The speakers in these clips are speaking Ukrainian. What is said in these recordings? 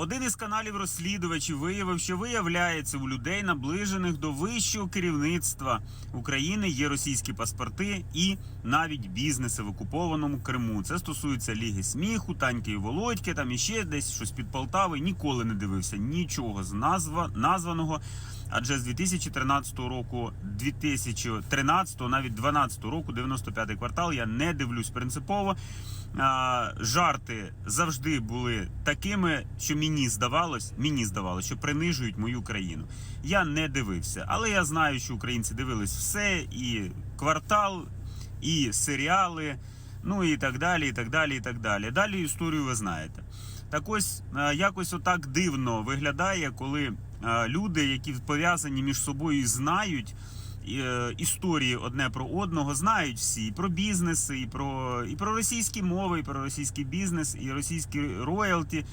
Один із каналів розслідувачів виявив, що виявляється у людей, наближених до вищого керівництва України, є російські паспорти і навіть бізнеси в окупованому Криму. Це стосується Ліги сміху, Таньки і Володьки, там іще десь щось під Полтави. Ніколи не дивився нічого з назва названого. Адже з 2013 року, 2013, навіть 12 року, 95-й квартал, я не дивлюсь принципово. Жарти завжди були такими, що мені здавалось, мені здавалось, що принижують мою країну. Я не дивився, але я знаю, що українці дивились все, і квартал, і серіали, ну і так далі, і так далі, і так далі. Далі історію ви знаєте. Так ось е, якось отак дивно виглядає, коли е, люди, які пов'язані між собою знають історії одне про одного, знають всі і про бізнеси, і про, і про російські мови, і про російський бізнес, і російські роялті,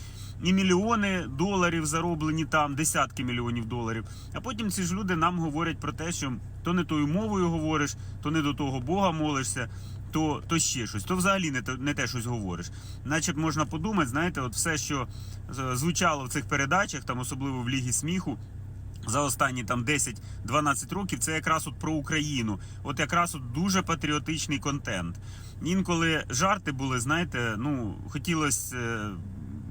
і мільйони доларів зароблені там, десятки мільйонів доларів. А потім ці ж люди нам говорять про те, що то не тою мовою говориш, то не до того Бога молишся. То, то ще щось, то взагалі не, не те щось говориш. Наче можна подумати, знаєте, от все, що е, звучало в цих передачах, там особливо в Лігі сміху, за останні там 10-12 років це якраз от про Україну. От якраз от дуже патріотичний контент. Інколи жарти були, знаєте, ну хотілося. е,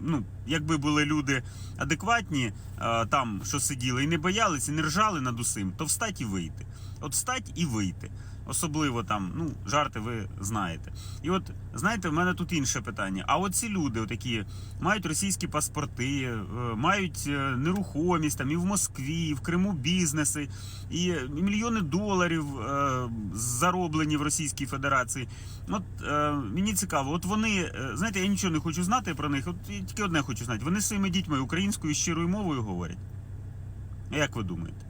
Ну, якби були люди адекватні а, там, що сиділи, і не боялися, і не ржали над усім, то встать і вийти. От встать і вийти. Особливо там, ну, жарти ви знаєте. І от знаєте, в мене тут інше питання. А от ці люди, отакі, мають російські паспорти, е, мають е, нерухомість там і в Москві, і в Криму бізнеси, і мільйони доларів е, зароблені в Російській Федерації. От мені цікаво, от вони, знаєте, я нічого не хочу знати про них. От я тільки одне хочу знати. Вони своїми дітьми українською щирою мовою говорять. А Як ви думаєте?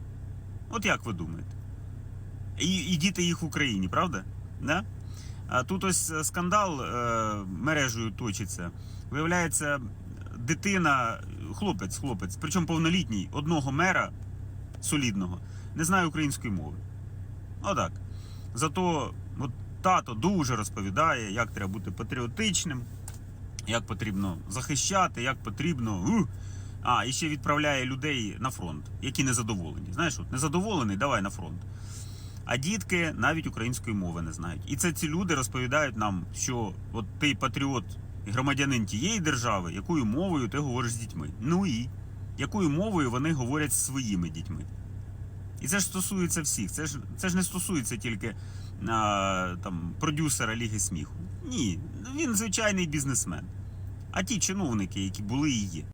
От як ви думаєте? І, і діти їх в Україні, правда? Да? А тут ось е, скандал е, мережею точиться. Виявляється, дитина, хлопець, хлопець, причому повнолітній, одного мера солідного, не знає української мови. Отак. Зато от, тато дуже розповідає, як треба бути патріотичним, як потрібно захищати, як потрібно. ух. А, і ще відправляє людей на фронт, які незадоволені. Знаєш, от незадоволений, давай на фронт. А дітки навіть української мови не знають. І це ці люди розповідають нам, що от ти патріот і громадянин тієї держави, якою мовою ти говориш з дітьми. Ну і якою мовою вони говорять з своїми дітьми. І це ж стосується всіх. Це ж, це ж не стосується тільки а, там, продюсера Ліги сміху. Ні, він звичайний бізнесмен. А ті чиновники, які були і є.